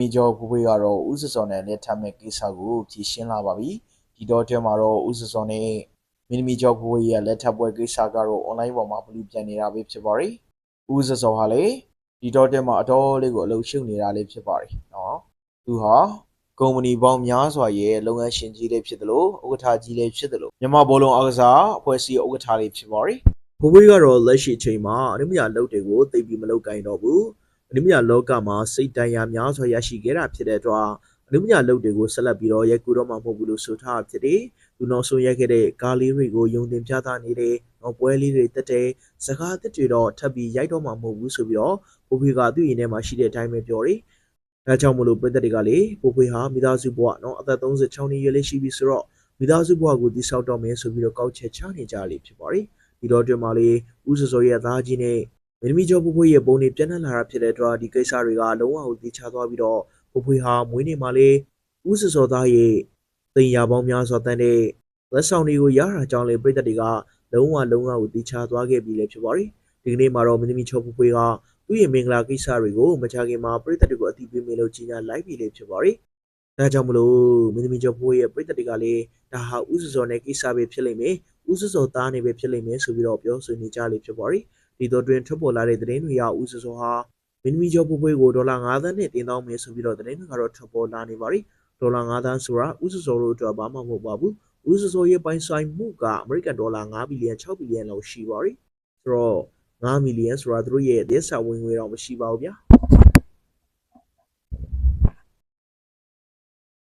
မီကျော်ဖွေးကတော့ဦးစစောနဲ့လက်ထပ်မဲ့ကိစ္စကိုဖြေရှင်းလာပါပြီဒီတော့ထဲမှာတော့ဦးစစောနဲ့မင်းမီကျော်ဖွေးရဲ့လက်ထပ်ပွဲကိစ္စကတော့ online ပေါ်မှာဘလူးပြန်နေတာပဲဖြစ်ပါတယ်ဦးစစောဟာလေဒီတော့ထဲမှာအတော်လေးကိုအလုပ်ရှုပ်နေတာလေးဖြစ်ပါတယ်နော်သူဟာကုမ္ပဏီပေါင်းများစွာရဲ့လုပ်ငန်းရှင်ကြီးလေးဖြစ်တယ်လို့ဥက္ကဋ္ဌကြီးလေးဖြစ်တယ်လို့မြန်မာဘောလုံးအားကစားအဖွဲ့အစည်းဥက္ကဋ္ဌလေးဖြစ်ပါတယ်ဖွေးဖွေးကတော့လက်ရှိအချိန်မှာအနုမညာလုပ်တွေကိုသိပ်ပြီးမလုပ်ကိုင်တော့ဘူး အနုမညာလောကမှာစိတ်တန်ရာများစွာရရှိခဲ့တာဖြစ်တဲ့အတွက်အနုမညာလုပ်တွေကိုဆက်လက်ပြီးတော့ရိုက်ကူတော့မှာမဟုတ်ဘူးလို့ဆိုထားတာဖြစ်တယ်။သူနောက်ဆုံးရိုက်ခဲ့တဲ့ကားလေးတွေကိုယုံတင်ပြသနေတဲ့နောက်ပွဲလေးတွေတက်တဲ့စကားတက်တွေတော့ထပ်ပြီးရိုက်တော့မှာမဟုတ်ဘူးဆိုပြီးတော့ပိုဖေကသူ့ရင်ထဲမှာရှိတဲ့အတိုင်းပဲပြောတယ်။အဲကြောင့်မလို့ပြည်သက်တွေကလေပိုဖေဟာမိသားစုဘဝနော်အသက်36နှစ်ရွယ်လေးရှိပြီဆိုတော့မိသားစုဘဝကိုတိဆောက်တော့မယ်ဆိုပြီးတော့ကောက်ချက်ချနေကြလေဖြစ်ပါတယ်။ဒီတော့တွင်မှာလေဦးစောစောရဲ့အသားကြီးနဲ့ မင်းသမီးကျော်ဖွေးဖွေးရဲ့ပုံတွေပြန့်နှံ့လာတာဖြစ်တဲ့အတွက်ဒီကိစ္စတွေကလုံးဝကိုသိချသွားပြီးတော့ဖွေးဖွေးဟာမွေးနေ့မှာလေဦးစစောသားရဲ့တင်ရပေါင်းများစွာတန်တဲ့လက်ဆောင်တွေကိုရတာကြောင့်လေပြည်သက်တွေကလုံးဝလုံးဝကိုသိချသွားခဲ့ပြီလေဖြစ်ပါတယ်ဒီကနေ့မှာတော့မင်းသမီးကျော်ဖွေးဖွေးကသူ့ရဲ့မင်္ဂလာကိစ္စတွေကိုမကြခင်မှာပြည်သက်တွေကိုအသိပေးမယ်လို့ကြီးညာလိုက်ပြီလေဖြစ်ပါတယ်ဒါကြောင့်မလို့မင်းသမီးကျော်ဖွေးရဲ့ပြည်သက်တွေကလည်းဒါဟာဦးစစောနဲ့ကိစ္စပဲဖြစ်လိမ့်မယ်ဦးစစောသားနဲ့ပဲဖြစ်လိမ့်မယ်ဆိုပြီးတော့ပြောဆိုနေကြလေဖြစ်ပါတယ် ဒီတော့တွင်ထွက်ပေါ်လာတဲ့သတင်းတွေအရဦးစစောဟာမင်းမီကျော်ပွပွေးကိုဒေါ်လာ9သန်းနဲ့တင်တောင်းမယ်ဆိုပြီးတော့သတင်းတွေကတော့ထွက်ပေါ်လာနေပါပြီဒေါ်လာ9သန်းဆိုတာဦးစစောတို့အတွက်ဘာမှမဟုတ်ပါဘူးဦးစစောရဲ့ပိုင်ဆိုင်မှုကအမေရိကန်ဒေါ်လာ9ဘီလီယံ6ဘီလီယံလောက်ရှိပါပြီဆိုတော့9မီလီယံဆိုတာသူတို့ရဲ့ဒေသဝင်ငွေတော့မရှိပါဘူးဗျာ